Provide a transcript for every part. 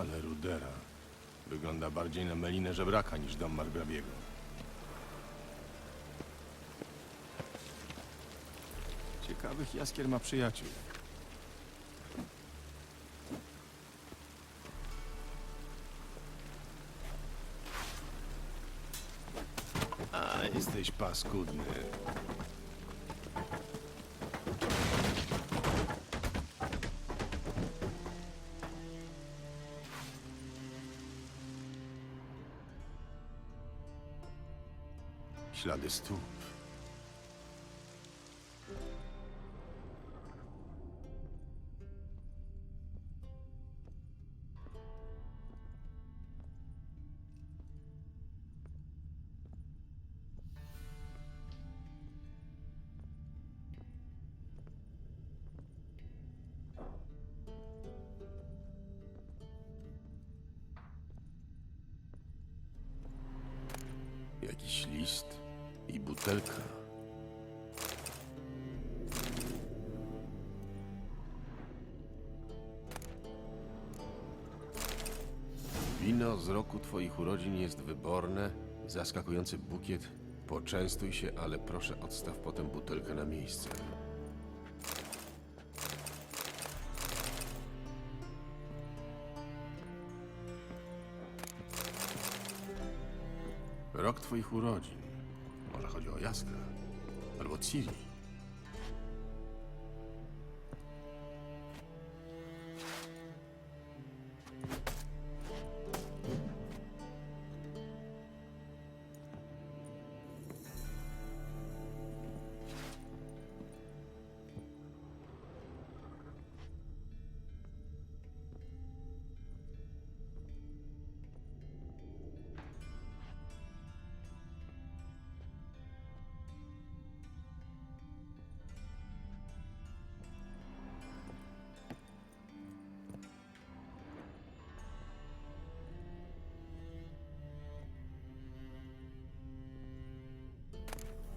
Ale rudera. Wygląda bardziej na melinę żebraka niż dom margrabiego. Ciekawych jaskier ma przyjaciół. A, jesteś paskudny. Ślady stóp. Roku twoich urodzin jest wyborne, zaskakujący bukiet. Poczęstuj się, ale proszę odstaw potem butelkę na miejsce. Rok twoich urodzin. Może chodzi o Jaskra. Albo Ciri.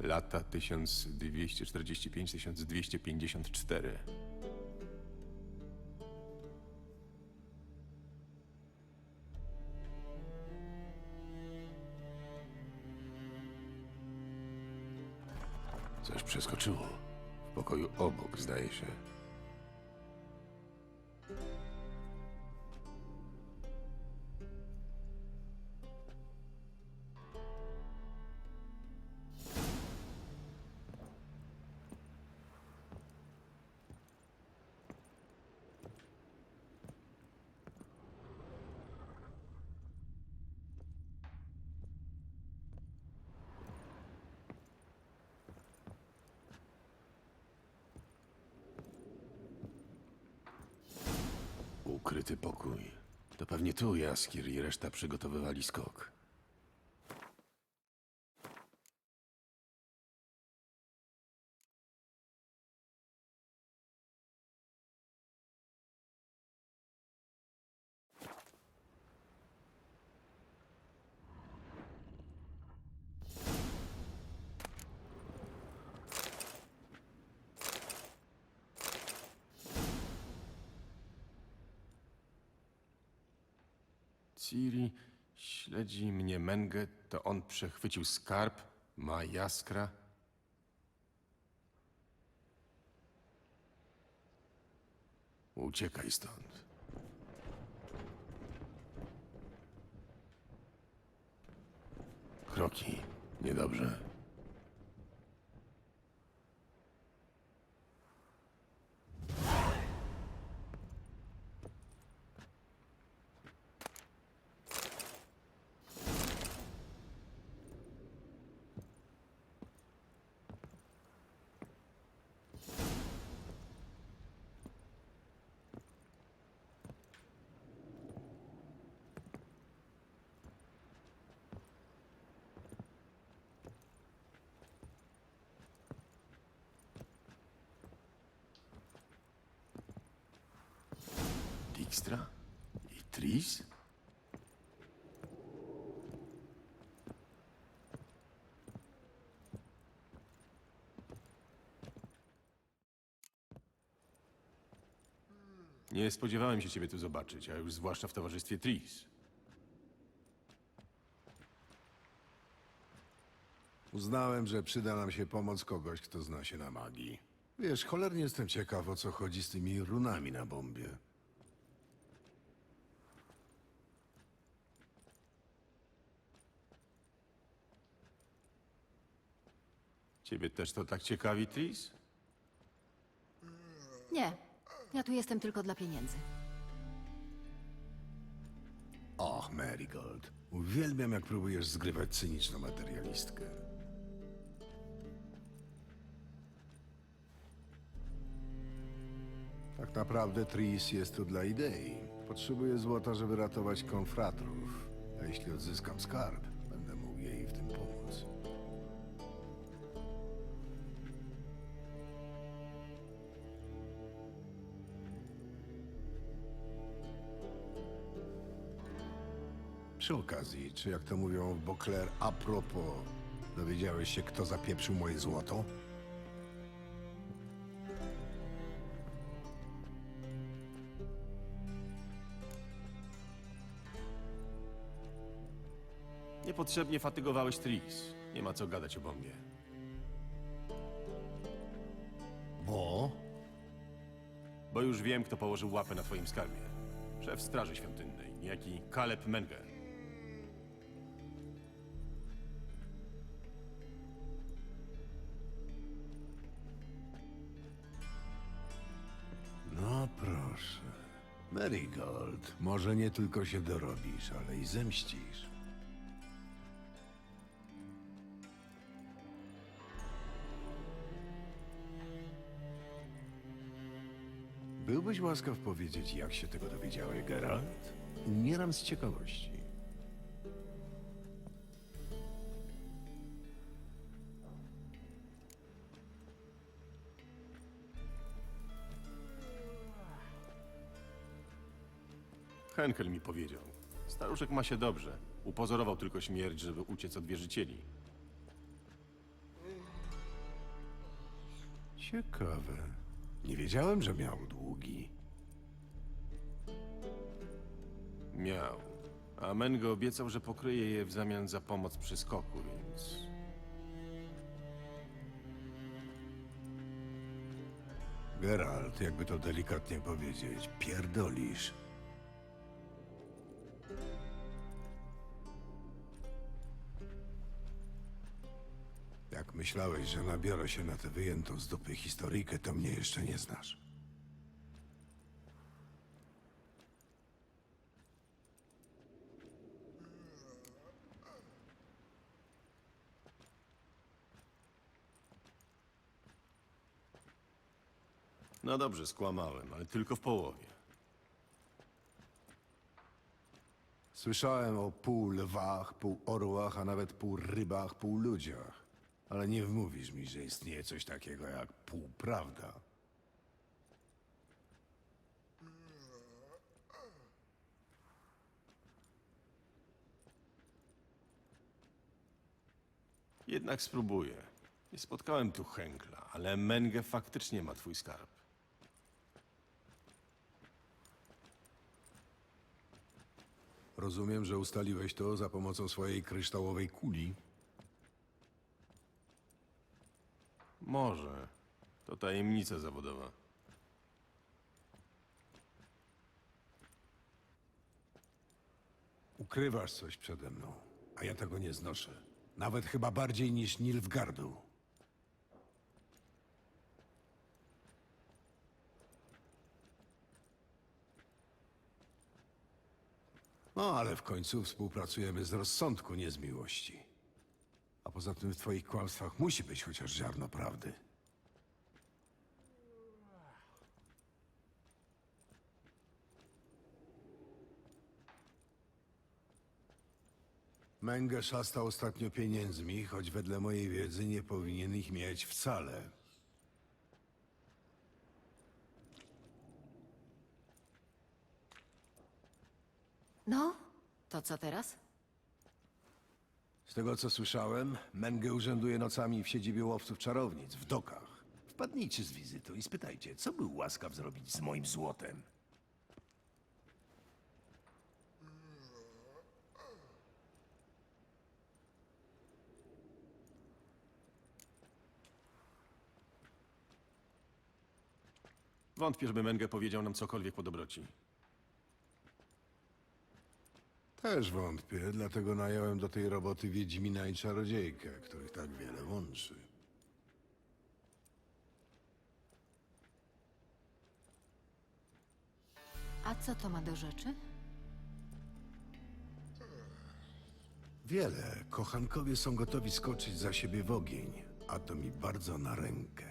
Lata 1245-1254. Coś przeskoczyło. W pokoju obok, zdaje się. Jaskier i reszta przygotowywali skok. Ciri śledzi mnie Mengę, to on przechwycił skarb, ma jaskra. Uciekaj stąd. Kroki. Niedobrze. Dijkstra? I Tris? Nie spodziewałem się ciebie tu zobaczyć, a już zwłaszcza w towarzystwie Tris. Uznałem, że przyda nam się pomoc kogoś, kto zna się na magii. Wiesz, cholernie jestem ciekaw, o co chodzi z tymi runami na bombie. Ciebie też to tak ciekawi, Tris? Nie, ja tu jestem tylko dla pieniędzy. Och, Marigold. Uwielbiam, jak próbujesz zgrywać cyniczną materialistkę. Tak naprawdę Tris jest tu dla idei. Potrzebuję złota, żeby ratować konfratrów. A jeśli odzyskam skarb, Przy okazji, czy jak to mówią w Bokler, a propos, dowiedziałeś się, kto zapieprzył moje złoto? Niepotrzebnie fatygowałeś Tris. Nie ma co gadać o bombie. Bo? Bo już wiem, kto położył łapę na twoim skarbie. Szef Straży Świątynnej, niejaki Kaleb Menge. Może nie tylko się dorobisz, ale i zemścisz. Byłbyś łaskaw powiedzieć, jak się tego dowiedziałeś, Geralt? Umieram z ciekawości. Henkel mi powiedział. Staruszek ma się dobrze. Upozorował tylko śmierć, żeby uciec od wierzycieli. Ciekawe. Nie wiedziałem, że miał długi. Miał. A Menge obiecał, że pokryje je w zamian za pomoc przy skoku, więc... Geralt, jakby to delikatnie powiedzieć, pierdolisz. Myślałeś, że nabiorę się na tę wyjętą z dupy historyjkę, to mnie jeszcze nie znasz. No dobrze, skłamałem, ale tylko w połowie. Słyszałem o pół lwach, pół orłach, a nawet pół rybach, pół ludziach. Ale nie wmówisz mi, że istnieje coś takiego jak półprawda. Jednak spróbuję. Nie spotkałem tu Henkla, ale Menge faktycznie ma twój skarb. Rozumiem, że ustaliłeś to za pomocą swojej kryształowej kuli. Może. To tajemnica zawodowa. Ukrywasz coś przede mną, a ja tego nie znoszę. Nawet chyba bardziej niż Nilfgardu. No, ale w końcu współpracujemy z rozsądku, nie z miłości. A poza tym w twoich kłamstwach musi być chociaż ziarno prawdy. Menge szasta ostatnio pieniędzmi, choć wedle mojej wiedzy nie powinien ich mieć wcale. No, to co teraz? Z tego co słyszałem, Menge urzęduje nocami w siedzibie łowców czarownic, w dokach. Wpadnijcie z wizytą i spytajcie, co był łaskaw zrobić z moim złotem. Wątpię, żeby Menge powiedział nam cokolwiek po dobroci. Też wątpię, dlatego nająłem do tej roboty Wiedźmina i Czarodziejkę, których tak wiele łączy. A co to ma do rzeczy? Wiele. Kochankowie są gotowi skoczyć za siebie w ogień, a to mi bardzo na rękę.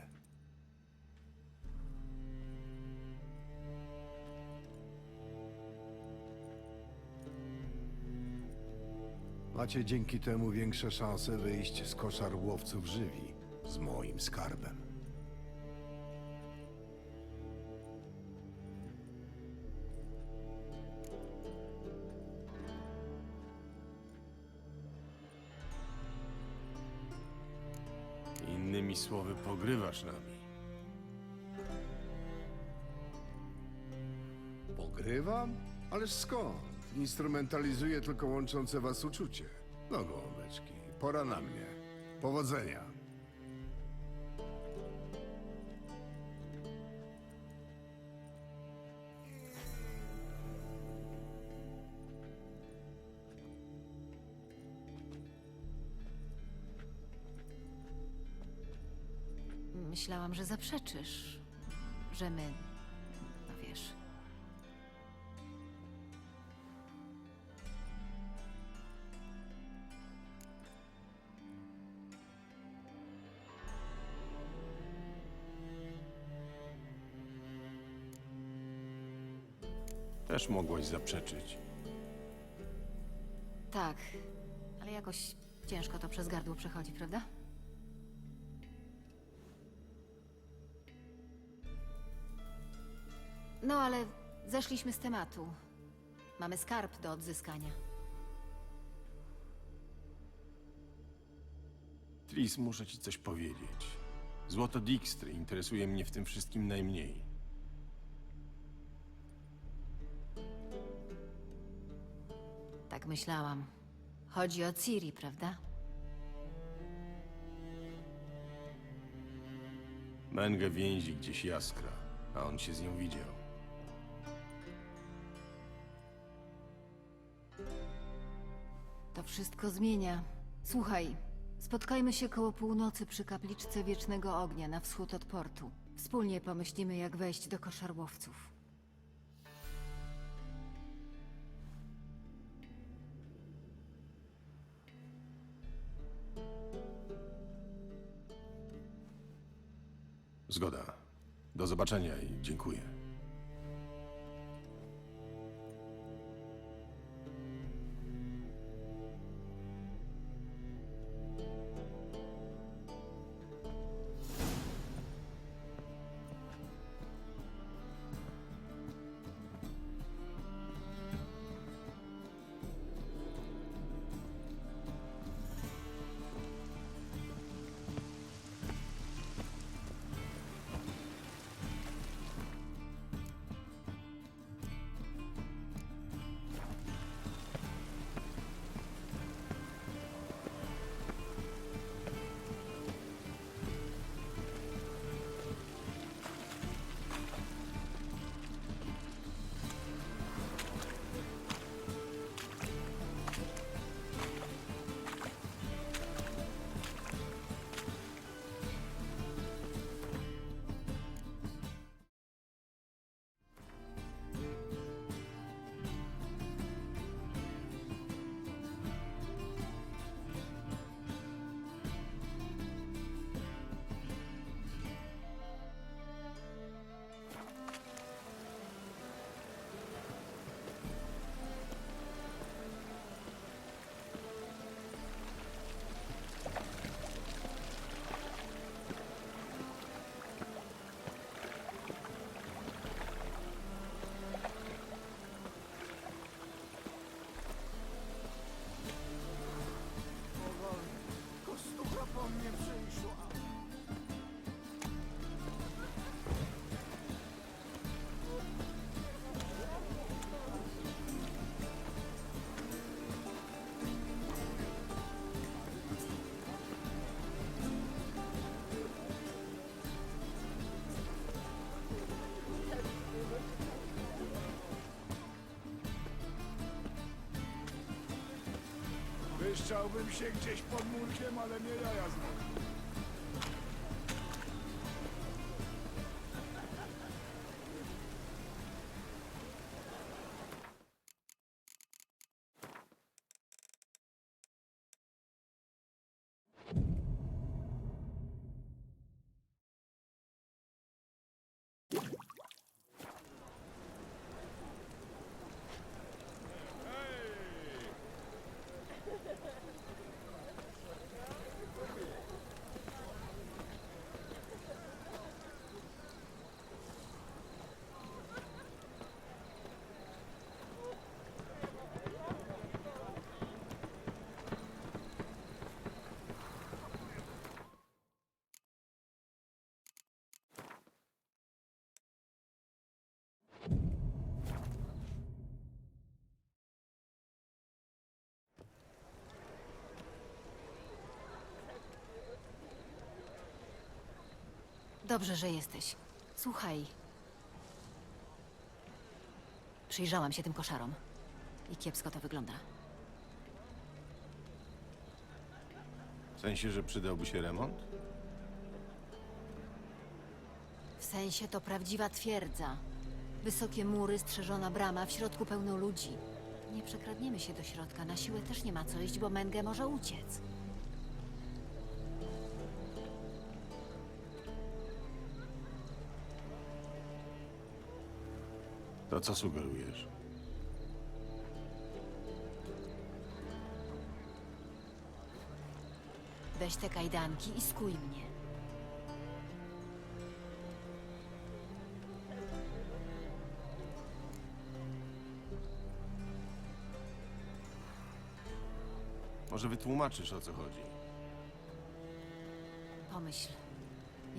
Macie dzięki temu większe szanse wyjść z koszar łowców żywi z moim skarbem. Innymi słowy, pogrywasz nami. Pogrywam? Ależ skąd? Instrumentalizuję tylko łączące was uczucie. No gołąbeczki, pora na mnie. Powodzenia. Myślałam, że zaprzeczysz, że my, Też mogłaś zaprzeczyć. Tak, ale jakoś ciężko to przez gardło przechodzi, prawda? No, ale zeszliśmy z tematu. Mamy skarb do odzyskania. Tris, muszę ci coś powiedzieć. Złoto Dijkstry interesuje mnie w tym wszystkim najmniej. Myślałam. Chodzi o Ciri, prawda? Menge więzi gdzieś jaskra, a on się z nią widział. To wszystko zmienia. Słuchaj, spotkajmy się koło północy przy kapliczce Wiecznego Ognia na wschód od portu. Wspólnie pomyślimy, jak wejść do koszarłowców. Zgoda. Do zobaczenia i dziękuję. Wyszczałbym się gdzieś pod murkiem, ale nie jaja znowu. Dobrze, że jesteś. Słuchaj. Przyjrzałam się tym koszarom. I kiepsko to wygląda. W sensie, że przydałby się remont? W sensie to prawdziwa twierdza. Wysokie mury, strzeżona brama, w środku pełno ludzi. Nie przekradniemy się do środka. Na siłę też nie ma co iść, bo Menge może uciec. To co sugerujesz? Weź te kajdanki i skuj mnie. Może wytłumaczysz, o co chodzi? Pomyśl.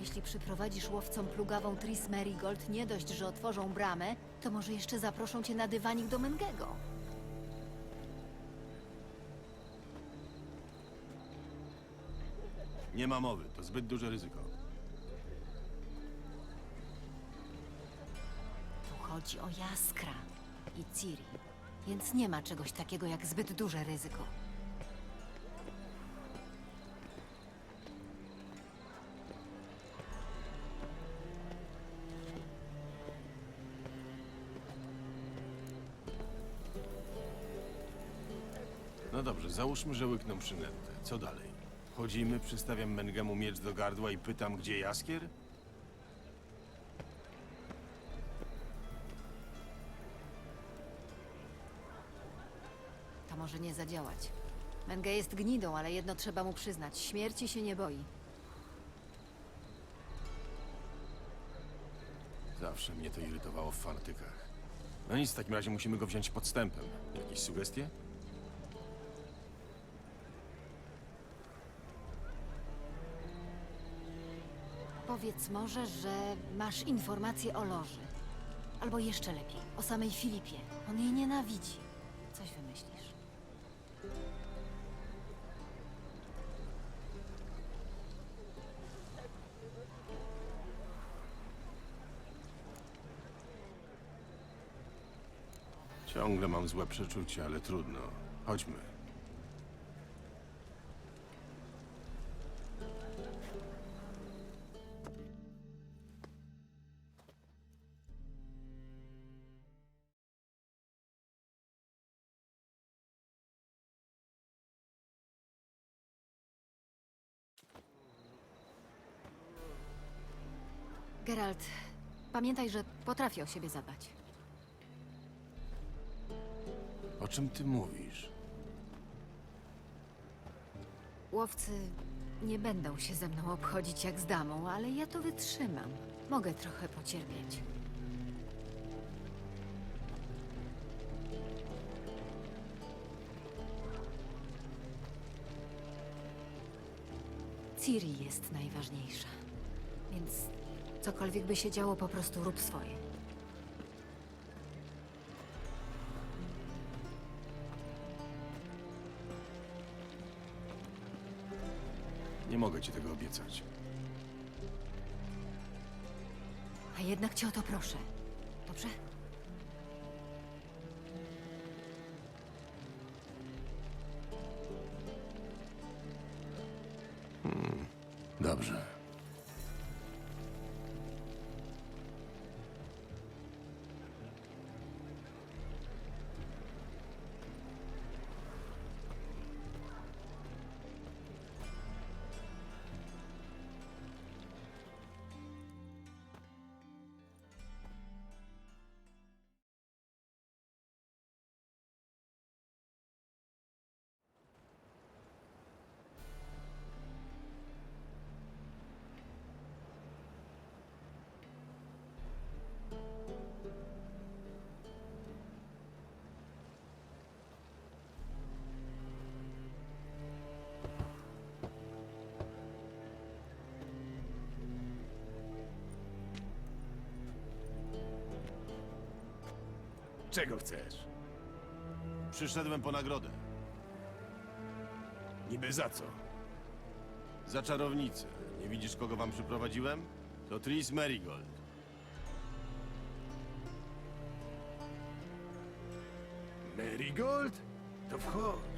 Jeśli przyprowadzisz łowcom plugawą Tris Merigold, nie dość, że otworzą bramę, to może jeszcze zaproszą cię na dywanik do Mengego. Nie ma mowy, to zbyt duże ryzyko. Tu chodzi o Jaskra i Ciri, więc nie ma czegoś takiego jak zbyt duże ryzyko. Załóżmy, że łykną przynętę. Co dalej? Chodzimy, przystawiam Mengemu miecz do gardła i pytam, gdzie jaskier? To może nie zadziałać. Menge jest gnidą, ale jedno trzeba mu przyznać. Śmierci się nie boi. Zawsze mnie to irytowało w fanatykach. No nic, w takim razie musimy go wziąć podstępem. Jakieś sugestie? Powiedz może, że masz informacje o Loży. Albo jeszcze lepiej, o samej Filipie. On jej nienawidzi. Coś wymyślisz. Ciągle mam złe przeczucie, ale trudno. Chodźmy. Geralt, pamiętaj, że potrafię o siebie zadbać. O czym ty mówisz? Łowcy nie będą się ze mną obchodzić jak z damą, ale ja to wytrzymam. Mogę trochę pocierpieć. Ciri jest najważniejsza. Więc cokolwiek by się działo, po prostu rób swoje. Nie mogę ci tego obiecać. A jednak cię o to proszę. Czego chcesz? Przyszedłem po nagrodę. Niby za co? Za czarownicę. Nie widzisz, kogo wam przyprowadziłem? To Tris Merigold. Marigold? To wchodź.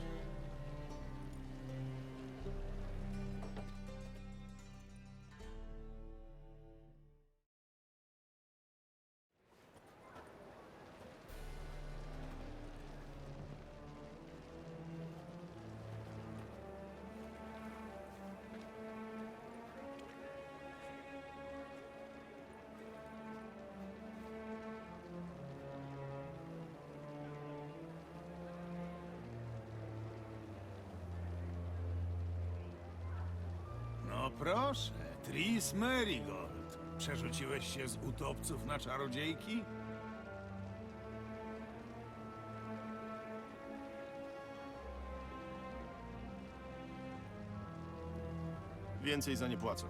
Proszę, Tris Marigold. Przerzuciłeś się z utopców na czarodziejki? Więcej za nie płacą.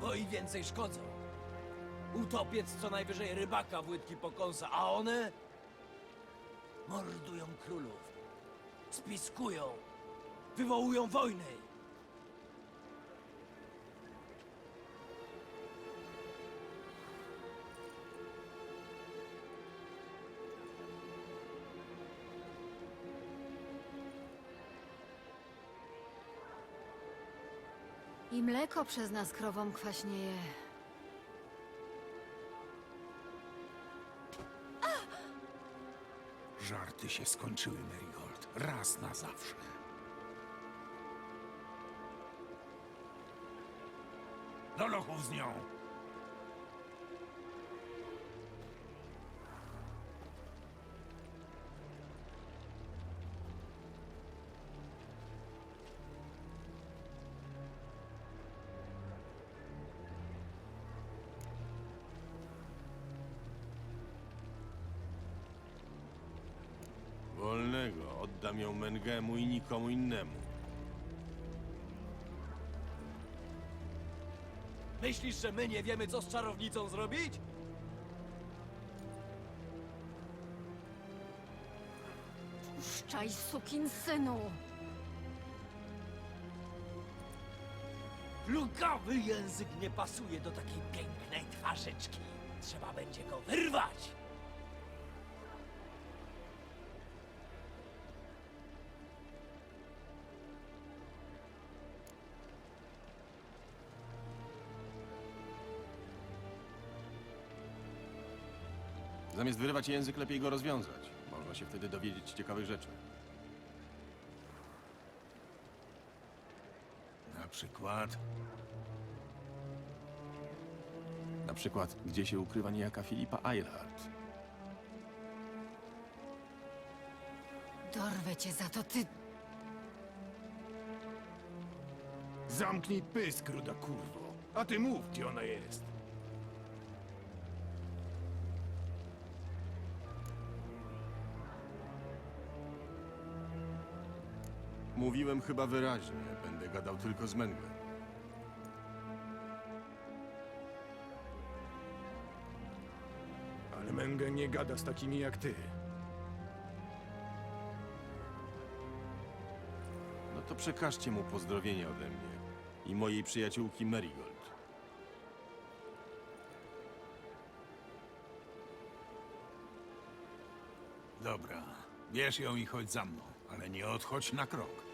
Bo i więcej szkodzą. Utopiec co najwyżej rybaka w łydki pokąsa, a one mordują królów, spiskują, wywołują wojny. I mleko przez nas krowom kwaśnieje. Żarty się skończyły, Marigold. Raz na zawsze. Do lochów z nią! Wolnego. Oddam ją Mengemu i nikomu innemu. Myślisz, że my nie wiemy, co z czarownicą zrobić? Puszczaj, sukin synu! Plugawy język nie pasuje do takiej pięknej twarzyczki. Trzeba będzie go wyrwać. Zamiast wyrywać język, lepiej go rozwiązać. Można się wtedy dowiedzieć ciekawych rzeczy. Na przykład... Na przykład, gdzie się ukrywa niejaka Filipa Eilhart. Dorwę cię za to, ty... Zamknij pysk, ruda kurwo. A ty mów, gdzie ona jest. Mówiłem chyba wyraźnie. Będę gadał tylko z Mengem. Ale Menge nie gada z takimi jak ty. No to przekażcie mu pozdrowienia ode mnie i mojej przyjaciółki Marigold. Dobra, bierz ją i chodź za mną, ale nie odchodź na krok.